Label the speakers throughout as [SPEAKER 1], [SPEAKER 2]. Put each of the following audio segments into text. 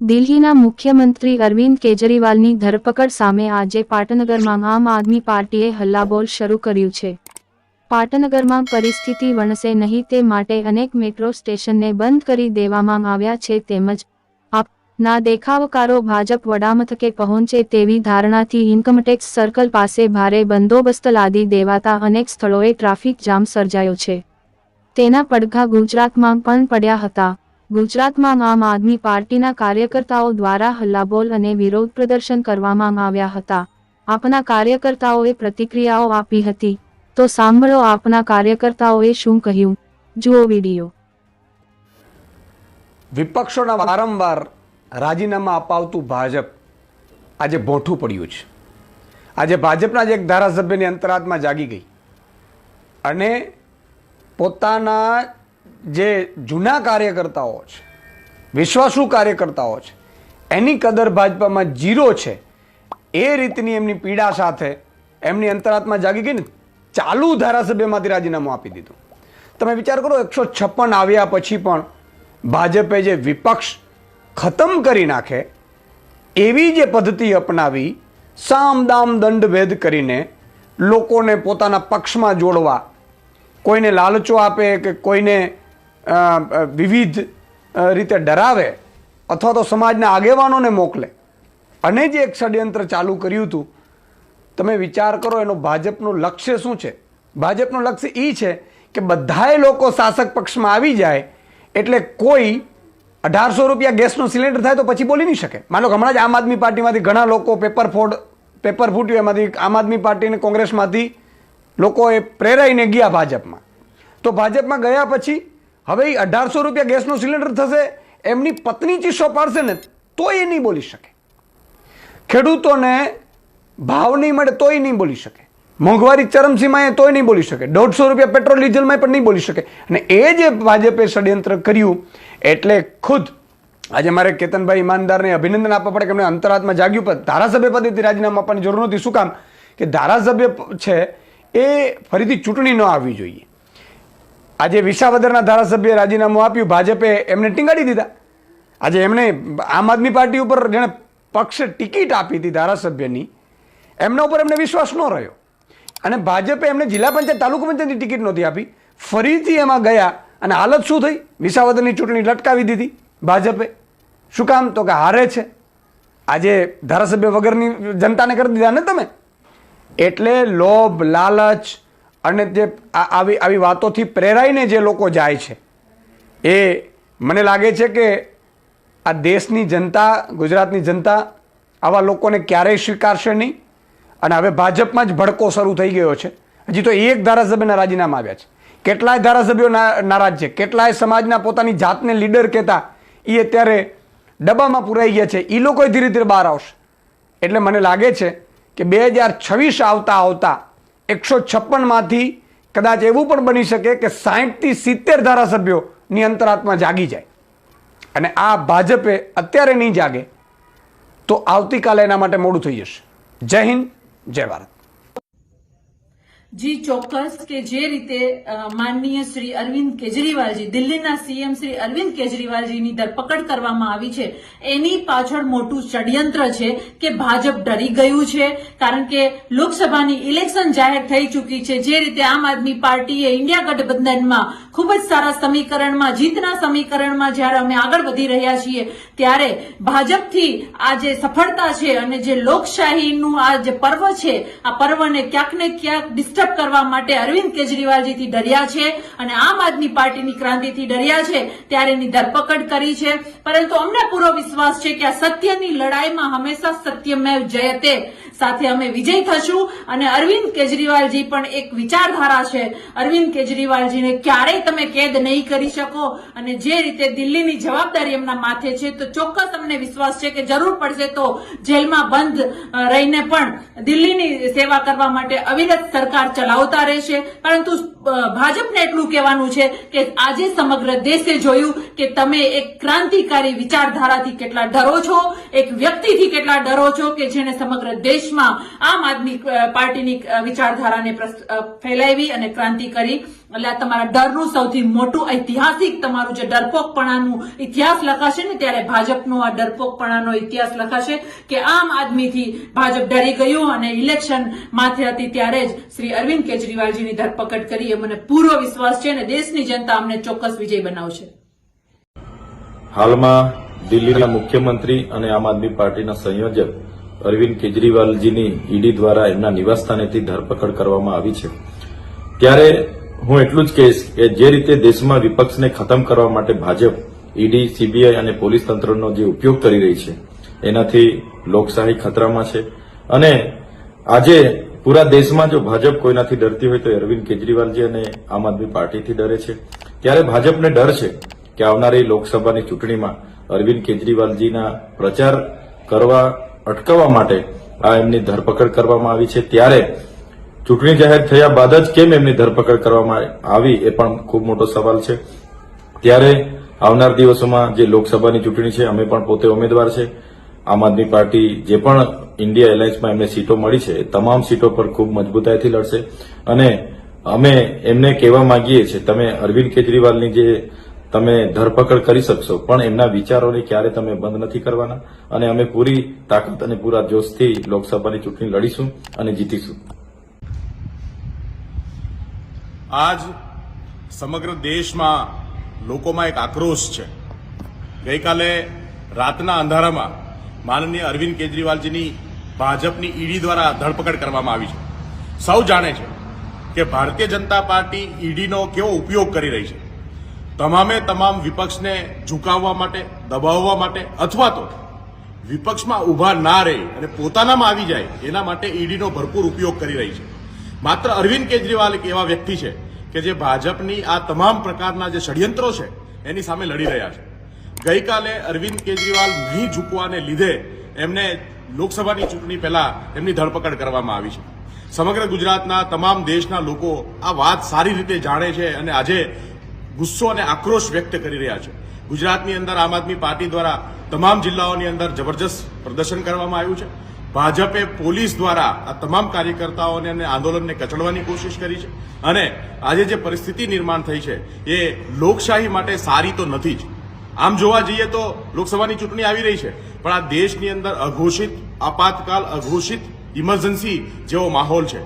[SPEAKER 1] દિલ્હીના મુખ્યમંત્રી અરવિંદ કેજરીવાલની ધરપકડ સામે આજે પાટનગરમાં આમ આદમી પાર્ટીએ હલ્લાબોલ શરૂ કર્યું છે. પાટનગરમાં પરિસ્થિતિ વણસે નહીં તે માટે અનેક મેટ્રો સ્ટેશનને બંધ કરી દેવામાં આવ્યા છે તેમજ આપના દેખાવકારો ભાજપ વડામથકે પહોંચે તેવી ધારણાથી ઇન્કમટેક્સ સર્કલ પાસે ભારે બંદોબસ્ત લાદી દેવાતા અનેક સ્થળોએ ટ્રાફિક જામ સર્જાયો છે. તેના પડઘા ગુજરાતમાં પણ પડ્યા હતા. ગુજરાતમાં આમ આદમી પાર્ટીના કાર્યકર્તાઓ દ્વારા હલ્લાબોલ અને વિરોધ પ્રદર્શન કરવામાં આવ્યા હતા. આપના કાર્યકર્તાઓએ પ્રતિક્રિયાઓ આપી હતી. તો સાંભળો આપના કાર્યકર્તાઓએ શું કહ્યું. જુઓ વીડિયો.
[SPEAKER 2] વિપક્ષોના વારંવાર રાજીનામા અપાવતું ભાજપ આજે ભોઠું પડ્યું છે. આજે ભાજપના જ એક ધારાસભ્યની અંતરાત્મા જાગી ગઈ. અને પોતાના જે જૂના કાર્યકર્તાઓ છે, વિશ્વાસુ કાર્યકર્તાઓ છે, એની કદર ભાજપામાં જીરો છે, એ રીતની એમની પીડા સાથે એમની અંતરાત્મા જાગી ગઈ ને, ચાલુ ધારાસભ્યમાંથી રાજીનામું આપી દીધું. તમે વિચાર કરો, એકસો છપ્પન આવ્યા પછી પણ ભાજપે જે વિપક્ષ ખતમ કરી નાખે, એવી જે પદ્ધતિ અપનાવી સામ દામ દંડ ભેદ કરીને લોકોને પોતાના પક્ષમાં જોડવા કોઈને લાલચો આપે કે કોઈને વિવિધ રીતે ડરાવે અથવા તો સમાજના આગેવાનોને મોકલે. અને જે એક ષડયંત્ર ચાલુ કર્યું હતું, તમે વિચાર કરો એનો ભાજપનું લક્ષ્ય શું છે? ભાજપનું લક્ષ્ય એ છે કે બધાય લોકો શાસક પક્ષમાં આવી જાય એટલે કોઈ અઢારસો રૂપિયા ગેસનો સિલિન્ડર થાય તો પછી બોલી નહીં શકે. માનો હમણાં જ આમ આદમી પાર્ટીમાંથી ઘણા લોકો પેપર ફોડ, પેપર ફૂટ્યું એમાંથી આમ આદમી પાર્ટી અને કોંગ્રેસમાંથી લોકોએ પ્રેરાઈને ગયા ભાજપમાં. તો ભાજપમાં ગયા પછી હવે એ અઢારસો રૂપિયા ગેસનો સિલિન્ડર થશે, એમની પત્ની ચીસો પાડશે ને તો એ નહીં બોલી શકે. ખેડૂતોને ભાવ નહીં મળે તોય નહીં બોલી શકે. મોંઘવારી ચરમસીમાએ તોય નહીં બોલી શકે. દોઢસો રૂપિયા પેટ્રોલ ડીઝલમાં પણ નહીં બોલી શકે. અને એ જે ભાજપે ષડયંત્ર કર્યું, એટલે ખુદ આજે મારે કેતનભાઈ ઈમાનદારને અભિનંદન આપવા પડે કે એમને અંતરાત્મા જાગ્યું. પણ ધારાસભ્ય પદેથી રાજીનામું આપવાની જરૂર નહોતી. શું કામ? કે ધારાસભ્ય છે એ ફરીથી ચૂંટણી ન આવવી જોઈએ. આજે વિસાવદરના ધારાસભ્યએ રાજીનામું આપ્યું, ભાજપે એમને ટીંગાડી દીધા. આજે એમણે આમ આદમી પાર્ટી ઉપર જેણે પક્ષે ટિકિટ આપી હતી ધારાસભ્યની, એમના ઉપર એમને વિશ્વાસ ન રહ્યો. અને ભાજપે એમને જિલ્લા પંચાયત, તાલુકા પંચાયતની ટિકિટ નહોતી આપી. ફરીથી એમાં ગયા અને હાલત શું થઈ? વિસાવદરની ચૂંટણી લટકાવી દીધી ભાજપે. શું કામ? તો કે હારે છે. આજે ધારાસભ્ય વગરની જનતાને કરી દીધા ને તમે? એટલે લોભ, લાલચ અને જે આવી આવી વાતોથી પ્રેરાઈને જે લોકો જાય છે, એ મને લાગે છે કે આ દેશની જનતા, ગુજરાતની જનતા આવા લોકોને ક્યારેય સ્વીકારશે નહીં. અને હવે ભાજપમાં જ ભડકો શરૂ થઈ ગયો છે. હજી તો એક ધારાસભ્યના રાજીનામા આવ્યા છે. કેટલાય ધારાસભ્યો નારાજ છે. કેટલાય સમાજના પોતાની જાતને લીડર કહેતા એ અત્યારે ડબ્બામાં પુરાઈ ગયા છે. એ લોકોએ ધીરે ધીરે બહાર આવશે. એટલે મને લાગે છે કે બે હજાર છવ્વીસ આવતા આવતા એકસો છપ્પનમાંથી કદાચ એવું પણ બની શકે કે સાહીઠથી સિત્તેર ધારાસભ્યોની અંતરાત્મા જાગી જાય. અને આ ભાજપે અત્યારે નહીં જાગે તો આવતીકાલે એના માટે મોડું થઈ જશે. જય હિન્દ, જય ભારત.
[SPEAKER 3] જી, ચોક્કસ કે જે રીતે માનનીય શ્રી અરવિંદ કેજરીવાલજી, દિલ્હીના સીએમ શ્રી અરવિંદ કેજરીવાલજીની ધરપકડ કરવામાં આવી છે, એની પાછળ મોટું ષડયંત્ર છે કે ભાજપ ડરી ગયું છે, કારણ કે લોકસભાની ઇલેક્શન જાહેર થઈ ચૂકી છે, જે રીતે આમ આદમી પાર્ટીએ ઇન્ડિયા ગઠબંધનમાં ખૂબ જ સારા સમીકરણમાં, જીતના સમીકરણમાં જ્યારે અમે આગળ વધી રહ્યા છીએ, ત્યારે ભાજપથી આ જે સફળતા છે અને જે લોકશાહીનું આ જે પર્વ છે, આ પર્વને ક્યાંક ને ક્યાંક કરવા માટે અરવિંદ કેજરીવાલજીથી ડર્યા છે અને આમ આદમી પાર્ટીની ક્રાંતિથી ડર્યા છે ત્યારે એની ધરપકડ કરી છે. પરંતુ અમને પૂરો વિશ્વાસ છે કે આ સત્યની લડાઈમાં હંમેશા સત્યમેવ જયતે સાથે અમે વિજય થશું અને અરવિંદ કેજરીવાલજી પણ એક વિચારધારા છે. અરવિંદ કેજરીવાલજીને ક્યારેય તમે કેદ નહીં કરી શકો અને જે રીતે દિલ્હીની જવાબદારી એમના માથે છે તો ચોક્કસ અમને વિશ્વાસ છે કે જરૂર પડશે તો જેલમાં બંધ રહીને પણ દિલ્હીની સેવા કરવા માટે અવિરત સરકાર ચલાવતા રહેશે. પરંતુ ભાજપને એટલું કહેવાનું છે કે આજે સમગ્ર દેશે જોયું કે તમે એક ક્રાંતિકારી વિચારધારાથી કેટલા ડરો છો, એક વ્યક્તિથી કેટલા ડરો છો કે જેને સમગ્ર દેશમાં આમ આદમી પાર્ટીની વિચારધારાને ફેલાવી અને ક્રાંતિ કરી. એટલે આ તમારા ડરનું સૌથી મોટું ઐતિહાસિક તમારું જે ડરપોકપણાનું ઇતિહાસ લખાશે ને ત્યારે ભાજપનો આ ડરપોકપણાનો ઇતિહાસ લખાશે કે આમ આદમીથી ભાજપ ડરી ગયું અને ઇલેક્શન માથે હતી ત્યારે જ શ્રી અરવિંદ કેજરીવાલજીની ધરપકડ કરી એ મને પૂરો વિશ્વાસ છે અને દેશની જનતા અમને ચોક્કસ વિજય બનાવશે.
[SPEAKER 4] હાલમાં દિલ્હીના મુખ્યમંત્રી અને આમ આદમી પાર્ટીના સંયોજક અરવિંદ કેજરીવાલજીની ઈડી દ્વારા એમના નિવાસસ્થાનેથી ધરપકડ કરવામાં આવી છે. ત્યારે હું એટલું જ કહીશ કે જે રીતે દેશમાં વિપક્ષને ખતમ કરવા માટે ભાજપ, ઈડી, સીબીઆઈ અને પોલીસ તંત્રનો જે ઉપયોગ કરી રહી છે, એનાથી લોકશાહી ખતરામાં છે. અને આજે પૂરા દેશમાં જો ભાજપ કોઈનાથી ડરતી હોય તો અરવિંદ કેજરીવાલજી અને આમ આદમી પાર્ટીથી ડરે છે. ત્યારે ભાજપને ડર છે કે આવનારી લોકસભાની ચૂંટણીમાં અરવિંદ કેજરીવાલજીના પ્રચાર કરવા, અટકાવવા માટે આ એમની ધરપકડ કરવામાં આવી છે. ત્યારે ચૂંટણી જાહેર થયા બાદ જ કેમ એમની ધરપકડ કરવામાં આવી એ પણ ખૂબ મોટો સવાલ છે. ત્યારે આવનાર દિવસોમાં જે લોકસભાની ચૂંટણી છે, અમે પણ પોતે ઉમેદવાર છે. આમ આદમી પાર્ટી જે પણ ઇન્ડિયા એલાયન્સમાં એમને સીટો મળી છે તમામ સીટો પર ખૂબ મજબૂતાઈથી લડશે. અને અમે એમને કહેવા માંગીએ છીએ, તમે અરવિંદ કેજરીવાલની જે તમે ધરપકડ કરી શકશો, પણ એમના વિચારોને ક્યારે તમે બંધ નથી કરવાના. અને અમે પૂરી તાકાત અને પૂરા જોશથી લોકસભાની ચૂંટણી લડીશું અને જીતીશું.
[SPEAKER 5] આજ સમગ્ર દેશમાં લોકોમાં એક આક્રોશ છે. ગઈકાલે રાતના અંધારામાં માનનીય અરવિંદ કેજરીવાલજીની ભાજપની ઈડી દ્વારા ધરપકડ કરવામાં આવી છે. સૌ જાણે છે કે ભારતીય જનતા પાર્ટી ઈડીનો કેવો ઉપયોગ કરી રહી છે. તમામે તમામ વિપક્ષને ઝુકાવવા માટે, દબાવવા માટે અથવા તો વિપક્ષમાં ઊભા ના રહે અને પોતાનામાં આવી જાય, એના માટે ઈડીનો ભરપૂર ઉપયોગ કરી રહી છે. માત્ર અરવિંદ કેજરીવાલ એક એવા વ્યક્તિ છે કે જે ભાજપની આ તમામ પ્રકારના જે ષડયંત્રો છે, એની સામે લડી રહ્યા છે. ગઈકાલે અરવિંદ કેજરીવાલ નહીં ઝૂકવાને લીધે એમને લોકસભાની ચૂંટણી પહેલા એમની ધરપકડ કરવામાં આવી છે. સમગ્ર ગુજરાતના તમામ દેશના લોકો આ વાત સારી રીતે જાણે છે અને આજે ગુસ્સો અને આક્રોશ વ્યક્ત કરી રહ્યા છે. ગુજરાતની અંદર આમ આદમી પાર્ટી દ્વારા તમામ જિલ્લાઓની અંદર જબરજસ્ત પ્રદર્શન કરવામાં આવ્યું છે. ભાજપે પોલીસ દ્વારા આ તમામ કાર્યકર્તાઓને અને આંદોલનને કચડવાની કોશિશ કરી છે. અને આજે જે પરિસ્થિતિ નિર્માણ થઈ છે, એ લોકશાહી માટે સારી તો નથી જ. આમ જોવા જઈએ તો લોકસભાની ચૂંટણી આવી રહી છે, પણ આ દેશની અંદર અઘોષિત, આપાતકાલ અઘોષિત ઇમરજન્સી જેવો માહોલ છે.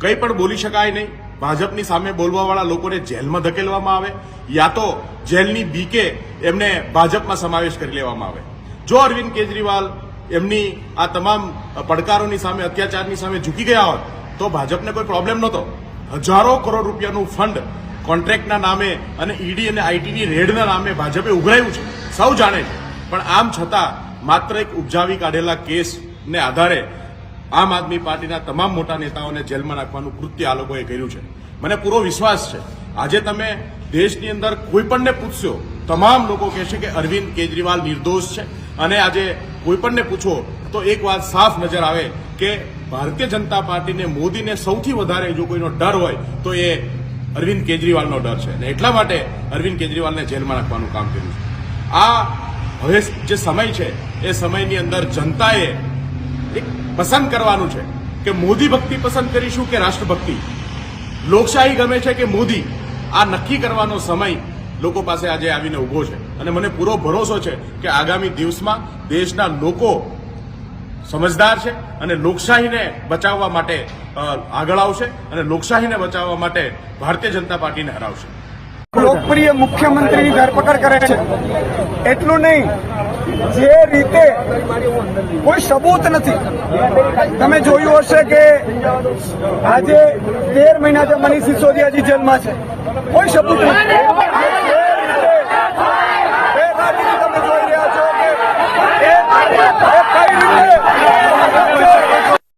[SPEAKER 5] કંઈ પણ બોલી શકાય નહીં. ભાજપની સામે બોલવાવાળા લોકોને જેલમાં ધકેલવામાં આવે, યા તો જેલની બીકે એમને ભાજપમાં સમાવેશ કરી લેવામાં આવે. જો અરવિંદ કેજરીવાલ એમની આ તમામ પડકારોની સામે, અત્યાચારની સામે ઝૂકી ગયા હોત, તો ભાજપને કોઈ પ્રોબ્લેમ નહોતો. હજારો કરોડ રૂપિયાનું ફંડ કોન્ટ્રાક્ટના નામે અને ઈડી અને આઈટીની રેડના નામે ભાજપે ઉઘરાયું છે. સૌ જાણે છે. પણ આમ છતાં માત્ર એક ઉપજાવી કાઢેલા કેસને આધારે આમ આદમી પાર્ટીના તમામ મોટા નેતાઓને જેલમાં નાખવાનું કૃત્ય આ લોકોએ કર્યું છે. મને પૂરો વિશ્વાસ છે. આજે તમે દેશની અંદર કોઈ પણને પૂછશો, તમામ લોકો કહેશે કે અરવિંદ કેજરીવાલ નિર્દોષ છે. અને આજે કોઈ પણને પૂછો, તો એક વાત સાફ નજર આવે કે ભારતીય જનતા પાર્ટીને મોદીને સૌથી વધારે જો કોઈનો ડર હોય, તો એ અરવિંદ કેજરીવાલનો ડર છે. અને એટલા માટે અરવિંદ કેજરીવાલને જેલમાં નાખવાનું કામ કર્યું છે. આ હવે જે સમય છે, એ સમયની અંદર જનતાએ એક પસંદ કરવાનું છે કે મોદી ભક્તિ પસંદ કરીશું કે રાષ્ટ્રભક્તિ? લોકશાહી ગમે છે કે મોદી? આ નક્કી કરવાનો સમય લોકો પાસે આજે આવીને ઊભો છે. અને મને પૂરો ભરોસો છે કે આગામી દિવસમાં દેશના લોકો સમજદાર છે અને લોકશાહીને બચાવવા માટે આગળ આવશે અને લોકશાહીને બચાવવા માટે ભારતીય જનતા પાર્ટીને હરાવશે.
[SPEAKER 6] લોકપ્રિય મુખ્યમંત્રીની ધરપકડ કરે છે. એટલું નહીં, જે રીતે કોઈ સબૂત નથી. તમે જોયું હશે કે આજે તેર મહિના મનીષ સિસોદિયાજી જેલમાં છે. કોઈ સબૂત નથી.